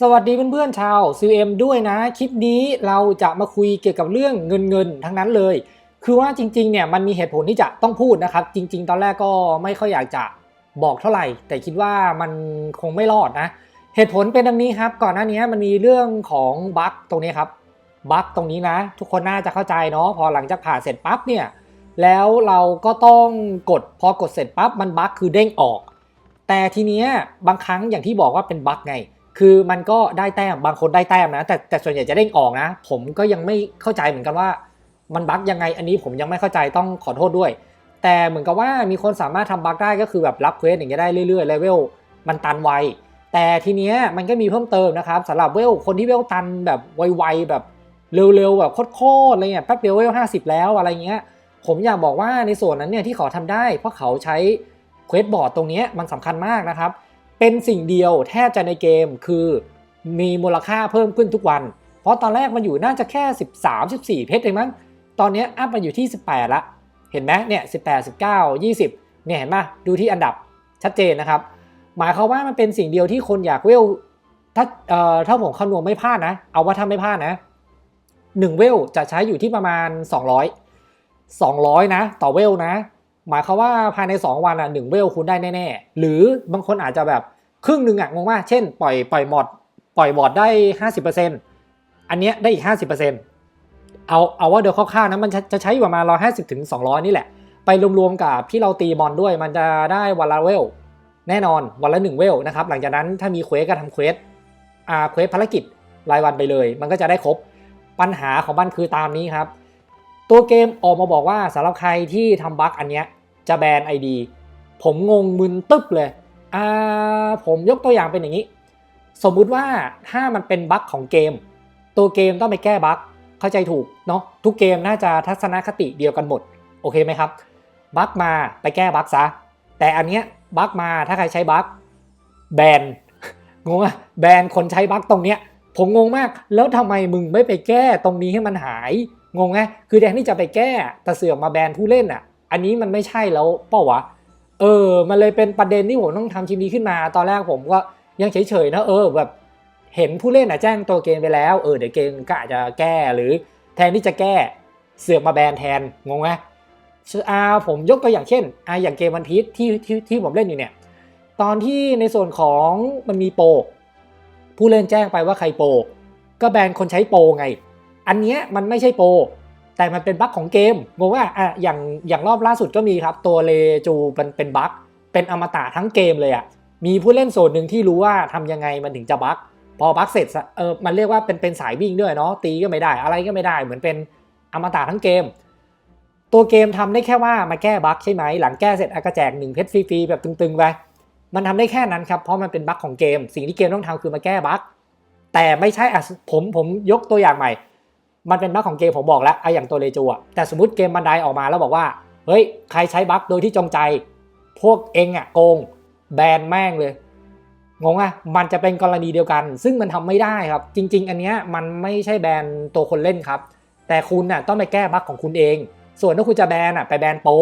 สวัสดีเพื่อนๆชาว CM ด้วยนะ คลิปนี้เราจะมาคุยเกี่ยวกับเรื่องเงินเงินทั้งนั้นเลย คือว่าจริงๆเนี่ยมันมีเหตุผลที่จะต้องพูดนะครับ จริง ๆ ตอนแรกก็ไม่ค่อยอยากจะบอกเท่าไหร่ แต่คิดว่ามันคงไม่รอดนะ เหตุผลเป็นดังนี้ครับ ก่อนหน้านี้มันมีเรื่องของบั๊กตรงนี้ครับบั๊กตรงนี้นะ ทุกคนน่าจะเข้าใจเนาะพอหลังจากผ่าเสร็จปั๊บเนี่ยแล้วเราก็ต้องกดพอกดเสร็จปั๊บมันบั๊กคือเด้งออก แต่ทีเนี้ยบางครั้งอย่างที่บอกว่าเป็นบั๊กไง คือมันก็ได้แต้มบางคนได้แต้มนะ แต่แต่ส่วนใหญ่จะเด้งออกนะ ผมก็ยังไม่เข้าใจเหมือนกันว่า มันบั๊กยังไงอันนี้ผมยังไม่เข้าใจต้องขอโทษด้วย แต่เหมือนกับว่ามีคนสามารถทำบั๊กได้ก็คือแบบรับเควสอย่างเงี้ยได้เรื่อยๆเลเวลมันตันไวแต่ทีเนี้ยมันก็มีเพิ่มเติมนะครับสำหรับเวลคนที่เวลตันแบบไวๆแบบเร็วๆแบบโคตรๆอะไรเงี้ยแป๊บเดียวเวลห้าสิบแล้วอะไรเงี้ยผมอยากบอกว่าในส่วนนั้นเนี่ยที่เขาทำได้ เพราะเขาใช้เควสบอร์ดตรงเนี้ยมันสำคัญมากนะครับ เป็นสิ่งเดียวแทบจะในเกมคือมีมูลค่าเพิ่มขึ้นทุกวัน เพราะตอนแรกมันอยู่น่าจะแค่ 13 14 เพชรเองมั้ง ตอนนี้อัพมาอยู่ที่ 18 ละ เห็นไหมเนี่ย18 19 20 เนี่ยเห็นปะดูที่อันดับชัดเจนนะครับ หมายความว่ามันเป็นสิ่งเดียวที่คนอยากเวล ถ้าเอ่อถ้าผมคำนวณไม่พลาดนะ เอาว่าถ้าไม่พลาดนะ 1 เวลจะใช้อยู่ที่ประมาณ 200 200 นะ ต่อเวลนะ หมายความว่าภายใน 2 วันอะหนึ่งเวลคุณได้แน่ๆ หรือบางคนอาจจะแบบครึ่งหนึ่งอะงงว่าเช่น ปล่อยปล่อยมอดปล่อยบอดได้ 50%อันเนี้ยได้อีก 50%เอาเอาว่าเดี๋ยวคร่าวๆนะมันจะจะใช้อยู่ประมาณ150ถึง200นี่แหละ ไปรวมๆกับที่เราตีมอนด้วย มันจะได้วันละเวล แน่นอนวันละ1เวลนะครับ หลังจากนั้นถ้ามีเควสก็ทำเควสอ่าเควสภารกิจรายวันไปเลย มันก็จะได้ครบปัญหาของมันคือตามนี้ครับ ตัวเกมออกมาบอกว่าสำหรับใครที่ทำบั๊กอันเนี้ยจะแบน ID ผมงงมึนตึ๊บเลยอ่าผมยกตัวอย่างเป็นอย่างนี้ สมมุติว่าถ้ามันเป็นบั๊กของเกม ตัวเกมต้องไปแก้บั๊กเข้าใจถูกเนาะทุกเกมน่าจะทัศนคติเดียวกันหมด โอเคไหมครับบั๊กมาไปแก้บั๊กซะ แต่อันเนี้ยบั๊กมาถ้าใครใช้บั๊กแบนงงอะแบนคนใช้บั๊กตรงเนี้ย ผมงงมาก แล้วทำไมมึงไม่ไปแก้ตรงนี้ให้มันหาย งงไงคือแทนที่จะไปแก้แต่เสือกมาแบนผู้เล่นอะ อันนี้มันไม่ใช่แล้วเปล่าวะเออ มันเลยเป็นประเด็นที่ผมต้องทำคลิปนี้ขึ้นมา ตอนแรกผมก็ยังเฉยๆนะเออแบบเห็นผู้เล่นอะแจ้งตัวเกมไปแล้ว เออเดี๋ยวเกมก็อาจจะแก้หรือ แทนที่จะแก้เสือกมาแบนแทนงงไหมอ่าผมยกตัวอย่างเช่นอ่าอย่างเกมวันพีชที่ที่ที่ผมเล่นอยู่เนี่ย ตอนที่ในส่วนของมันมีโป ผู้เล่นแจ้งไปว่าใครโปรก็แบนคนใช้โปรไง อันเนี้ยมันไม่ใช่โปรแต่มันเป็นบั๊กของเกมงงว่าอะอย่างอย่างรอบล่าสุดก็มีครับ ตัวเลจูเป็นเป็นบั๊กเป็นอมตะทั้งเกมเลยอะมีผู้เล่นโซนหนึ่งที่รู้ว่าทำยังไงมันถึงจะบั๊กพอบั๊กเสร็จสะเออมันเรียกว่าเป็นเป็นสายวิ่งด้วยเนาะตีก็ไม่ได้ อะไรก็ไม่ได้เหมือนเป็นอมตะทั้งเกม ตัวเกมทำได้แค่ว่ามาแก้บั๊กใช่ไหมหลังแก้เสร็จอากระแจกหนึ่งเพชรฟรีๆแบบตึงๆไป มันทำได้แค่นั้นครับเพราะมันเป็นบั๊กของเกม สิ่งที่เกมต้องทำคือมาแก้บั๊กแต่ไม่ใช่อะผมผมยกตัวอย่างใหม่ มันเป็นบั๊กของเกมผมบอกแล้วไอ้อย่างตัวเลจูอะแต่สมมติเกมบันไดออกมาแล้วบอกว่าเฮ้ยใครใช้บั๊กโดยที่จงใจ พวกเองอะโกงแบนแม่งเลยงงอะมันจะเป็นกรณีเดียวกัน ซึ่งมันทำไม่ได้ครับ จริง ๆ อันเนี้ยมันไม่ใช่แบนตัวคนเล่นครับ แต่คุณน่ะต้องไปแก้บั๊กของคุณเอง ส่วนถ้าคุณจะแบนอะไปแบนโปร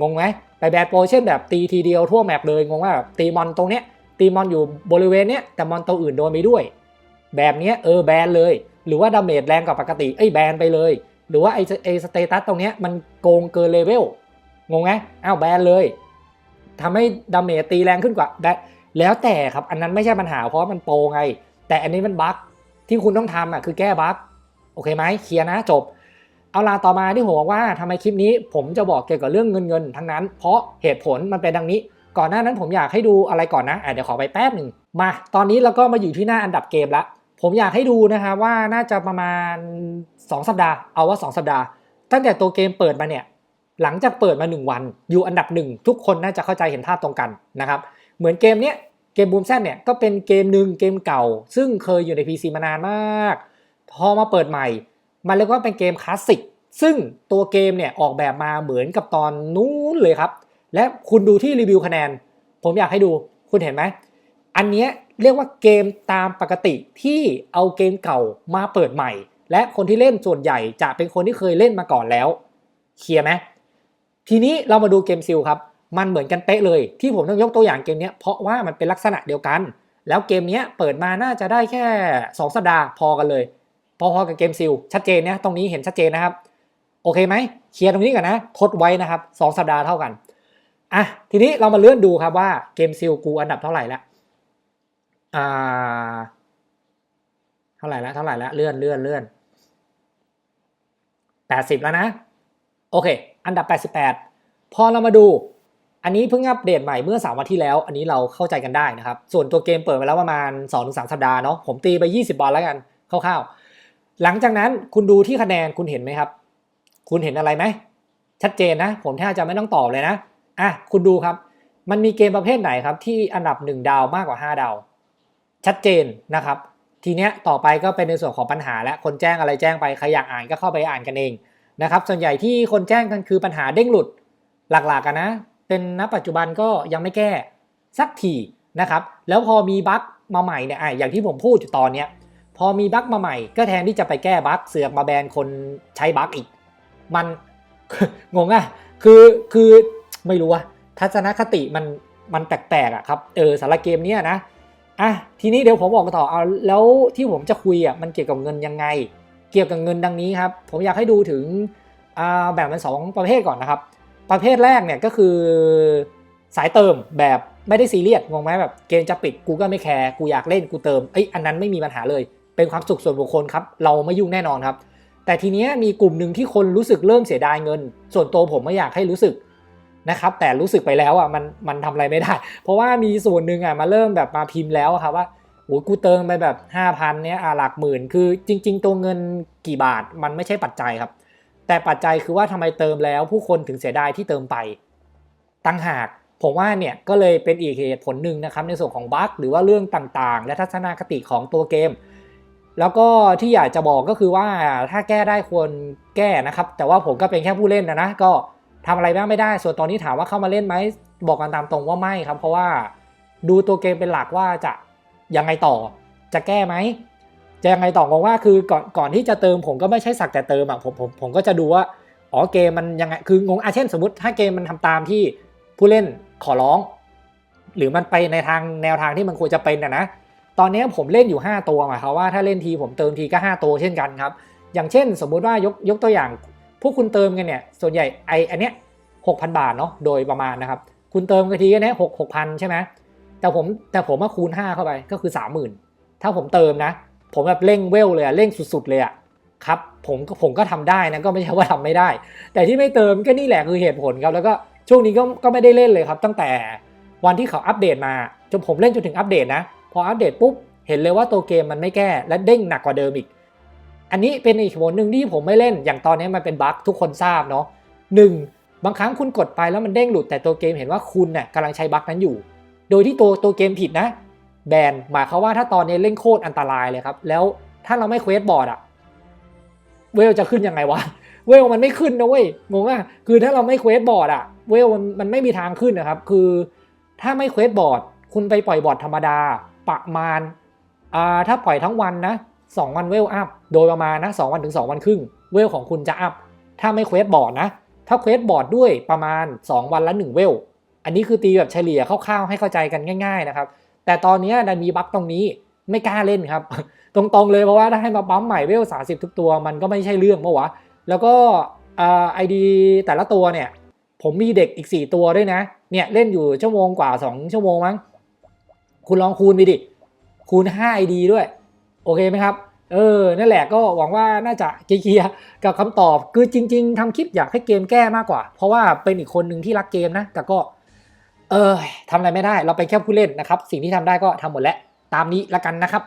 งงไหมไปแบนโปรเช่นแบบตีทีเดียวทั่วแมปเลยงงว่าแบบตีมอนตรงเนี้ยตีมอนอยู่บริเวณเนี้ยแต่มอนตัวอื่นโดนไปด้วย แบบเนี้ยเออแบนเลย หรือว่าดาเมจแรงกว่าปกติเอ้ยแบนไปเลย หรือว่าไอไอสเตตัสตรงเนี้ยมันโกงเกินเลเวลงงไหมอ้าวแบนเลยทำให้ดาเมจตีแรงขึ้นกว่าแบนแล้วแต่ครับอันนั้นไม่ใช่ปัญหาเพราะมันโปรไง แต่อันนี้มันบั๊กที่คุณต้องทำอะคือแก้บั๊กโอเคไหมเคลียร์นะจบ เอาล่ะต่อมาที่ผมบอกว่าทำไมคลิปนี้ ผมจะบอกเกี่ยวกับเรื่องเงินเงินทั้งนั้น เพราะเหตุผลมันเป็นดังนี้ ก่อนหน้านั้นผมอยากให้ดูอะไรก่อนนะเดี๋ยวขอไปแป๊บหนึ่งมา ตอนนี้เราก็มาอยู่ที่หน้าอันดับเกมละผมอยากให้ดูนะคะว่าน่าจะประมาณ 2 สัปดาห์เอาว่า 2 สัปดาห์ ตั้งแต่ตัวเกมเปิดมาเนี่ยหลังจากเปิดมา 1 วัน อยู่อันดับหนึ่งทุกคนน่าจะเข้าใจเห็นภาพตรงกันนะครับเหมือนเกมเนี้ยเกมบูมแซดเนี่ยก็เป็นเกมหนึ่งเกมเก่า ซึ่งเคยอยู่ใน PC มานานมาก พอมาเปิดใหม่ มันเรียกว่าเป็นเกมคลาสสิกซึ่งตัวเกมเนี่ยออกแบบมาเหมือนกับตอนนู้นเลยครับ และคุณดูที่รีวิวคะแนน ผมอยากให้ดูคุณเห็นไหม อันนี้เรียกว่าเกมตามปกติที่เอาเกมเก่ามาเปิดใหม่ และคนที่เล่นส่วนใหญ่จะเป็นคนที่เคยเล่นมาก่อนแล้วเคลียร์ไหมทีนี้เรามาดูเกมซิลครับมันเหมือนกันเป๊ะเลยที่ผมต้องยกตัวอย่างเกมนี้เพราะว่ามันเป็นลักษณะเดียวกัน แล้วเกมนี้เปิดมาน่าจะได้แค่ 2 สัปดาห์พอกันเลย พอๆกับเกมซิลชัดเจนเนี่ยตรงนี้เห็นชัดเจนนะครับ โอเคไหมเคลียร์ตรงนี้ก่อนนะ ทดไว้นะครับ2สัปดาห์เท่ากันอะทีนี้เรามาเลื่อนดูครับว่าเกมซิลกูอันดับเท่าไหร่ละอ่าเท่าไหร่ละเท่าไหร่ละเลื่อนเลื่อนเลื่อนแปดสิบแล้วนะ โอเค อันดับ88พอเรามาดู อันนี้เพิ่งอัปเดตใหม่เมื่อ3วันที่แล้ว อันนี้เราเข้าใจกันได้นะครับ ส่วนตัวเกมเปิดไปแล้วประมาณ2-3สัปดาห์เนาะผมตีไป20วันแล้วกันคร่าวๆ หลังจากนั้นคุณดูที่คะแนนคุณเห็นไหมครับ คุณเห็นอะไรไหม ชัดเจนนะ ผมแทบจะไม่ต้องตอบเลยนะอะคุณดูครับ มันมีเกมประเภทไหนครับ ที่อันดับ 1 ดาวมากกว่า 5 ดาว ชัดเจนนะครับ ทีเนี้ยต่อไปก็เป็นในส่วนของปัญหาและคนแจ้งอะไรแจ้งไปใครอยากอ่านก็เข้าไปอ่านกันเองนะครับ ส่วนใหญ่ที่คนแจ้งกันคือปัญหาเด้งหลุดหลักๆกันนะ เป็นณปัจจุบันก็ยังไม่แก้สักทีนะครับ แล้วพอมีบั๊กมาใหม่เนี่ยอะอย่างที่ผมพูดอยู่ตอนเนี้ย พอมีบั๊กมาใหม่ ก็แทนที่จะไปแก้บั๊กเสือกมาแบนคนใช้บั๊กอีก มันงงอะคือคือไม่รู้อะทัศนคติมันมันแปลกๆอะครับเออสารเกมเนี้ยนะอะทีนี้เดี๋ยวผมบอกมาต่อเอาแล้วที่ผมจะคุยอะมันเกี่ยวกับเงินยังไง เกี่ยวกับเงินดังนี้ครับ ผมอยากให้ดูถึงอ่าแบ่งเป็นสองประเภทก่อนนะครับ ประเภทแรกเนี่ยก็คือสายเติมแบบไม่ได้ซีเรียสงงไหมแบบเกมจะปิดกูก็ไม่แคร์กูอยากเล่นกูเติมเอ้ยอันนั้นไม่มีปัญหาเลย เป็นความสุขส่วนบุคคลครับ เราไม่ยุ่งแน่นอนครับ แต่ทีเนี้ยมีกลุ่มหนึ่งที่คนรู้สึกเริ่มเสียดายเงิน ส่วนตัวผมไม่อยากให้รู้สึกนะครับ แต่รู้สึกไปแล้วอะมันมันทำอะไรไม่ได้ เพราะว่ามีส่วนหนึ่งอะมาเริ่มแบบมาพิมพ์แล้วครับว่าโอ้กูเติมไปแบบ 5,000เนี้ยอะหลักหมื่น คือจริง ๆ ตัวเงินกี่บาทมันไม่ใช่ปัจจัยครับ แต่ปัจจัยคือว่าทำไมเติมแล้วผู้คนถึงเสียดายที่เติมไปตั้งหากผมว่าเนี่ยก็เลยเป็นอีกเหตุผลหนึ่งนะครับในส่วนของบั๊กหรือว่าเรื่องต่างๆ และทัศนคติของตัวเกม แล้วก็ที่อยากจะบอกก็คือว่าถ้าแก้ได้ควรแก้นะครับ แต่ว่าผมก็เป็นแค่ผู้เล่นนะนะก็ทำอะไรบ้างไม่ได้ ส่วนตอนนี้ถามว่าเข้ามาเล่นไหมบอกกันตามตรงว่าไม่ครับ เพราะว่าดูตัวเกมเป็นหลักว่าจะยังไงต่อ จะแก้ไหมจะยังไงต่องงว่าคือก่อนก่อนที่จะเติมผมก็ไม่ใช่สักแต่เติมอะผมผมผมก็จะดูว่าอ๋อเกมมันยังไงคืองงอาเช่นสมมติถ้าเกมมันทำตามที่ผู้เล่นขอร้อง หรือมันไปในทางแนวทางที่มันควรจะเป็นนะนะ ตอนนี้ผมเล่นอยู่ 5 ตัวหมายความว่าถ้าเล่นทีผมเติมทีก็ 5 ตัวเช่นกันครับ อย่างเช่น สมมุติว่ายกยกตัวอย่างพวกคุณเติมกันเนี่ยส่วนใหญ่ไออันเนี้ยหกพันบาทเนาะโดยประมาณนะครับคุณเติมกันทีก็เนี้ยหกหกพันใช่ไหมแต่ผมแต่ผมมาคูณ 5 เข้าไปก็คือ 30,000 ถ้าผมเติมนะ ผมแบบเร่งเวลเลยอะเร่งสุดๆเลยอะครับผมก็ผมก็ทำได้นะก็ไม่ใช่ว่าทำไม่ได้ แต่ที่ไม่เติมก็นี่แหละคือเหตุผลครับแล้วก็ช่วงนี้ก็ก็ไม่ได้เล่นเลยครับ ตั้งแต่วันที่เขาอัปเดตมาจนผมเล่นจนถึงอัปเดตนะ ออัปเดตปุ๊บ เห็นเลยว่าตัวเกมมันไม่แก้และเด้งหนักกว่าเดิมอีก อันนี้เป็นอีกผลหนึ่งที่ผมไม่เล่นอย่างตอนนี้มันเป็นบั๊กทุกคนทราบเนาะหนึ่งบางครั้งคุณกดไปแล้วมันเด้งหลุดแต่ตัวเกมเห็นว่าคุณเนี่ยกำลังใช้บั๊กนั้นอยู่ โดยที่ตัวตัวเกมผิดนะ แบนหมายความว่าถ้าตอนนี้เล่นโคตรอันตรายเลยครับ แล้วถ้าเราไม่เควสบอร์ดอะเวลจะขึ้นยังไงวะเวลมันไม่ขึ้นนะเว้ยงงอะคือถ้าเราไม่เควสบอร์ดอะเวลมันมันไม่มีทางขึ้นนะครับ คือ ถ้าไม่เควสบอร์ด คุณไปปล่อยบอร์ดธรรมดา ประมาณอ่าถ้าปล่อยทั้งวันนะสองวันเวลอัพโดยประมาณนะสองวันถึงสองวันครึ่ง เวลของคุณจะอัพถ้าไม่เควสบอร์ดนะ ถ้าเควสบอร์ดด้วยประมาณ 2 วันละ 1 เวล อันนี้คือตีแบบเฉลี่ยคร่าวๆให้เข้าใจกันง่ายๆนะครับ แต่ตอนนี้ดันมีบั๊กตรงนี้ไม่กล้าเล่นครับ ตรงๆเลยเพราะว่าถ้าให้มาปั๊มใหม่เวล30ทุกตัวมันก็ไม่ใช่เรื่องเมื่อวะ แล้วก็ไอดีแต่ละตัวเนี่ย ผมมีเด็กอีก 4 ตัวด้วยนะ เนี่ยเล่นอยู่ชั่วโมงกว่า 2 ชั่วโมงมั้ง คุณลองคูณไปดิ คูณ 5 ID ด้วย โอเคไหมครับ เออ นั่นแหละก็หวังว่าน่าจะเคลียร์กับคำตอบ คือจริง ๆทำคลิปอยากให้เกมแก้มากกว่า เพราะว่าเป็นอีกคนหนึ่งที่รักเกมนะ แต่ก็ เออทำอะไรไม่ได้ เราเป็นแค่ผู้เล่นนะครับ สิ่งที่ทำได้ก็ทำหมดแล้ว ตามนี้ละกันนะครับ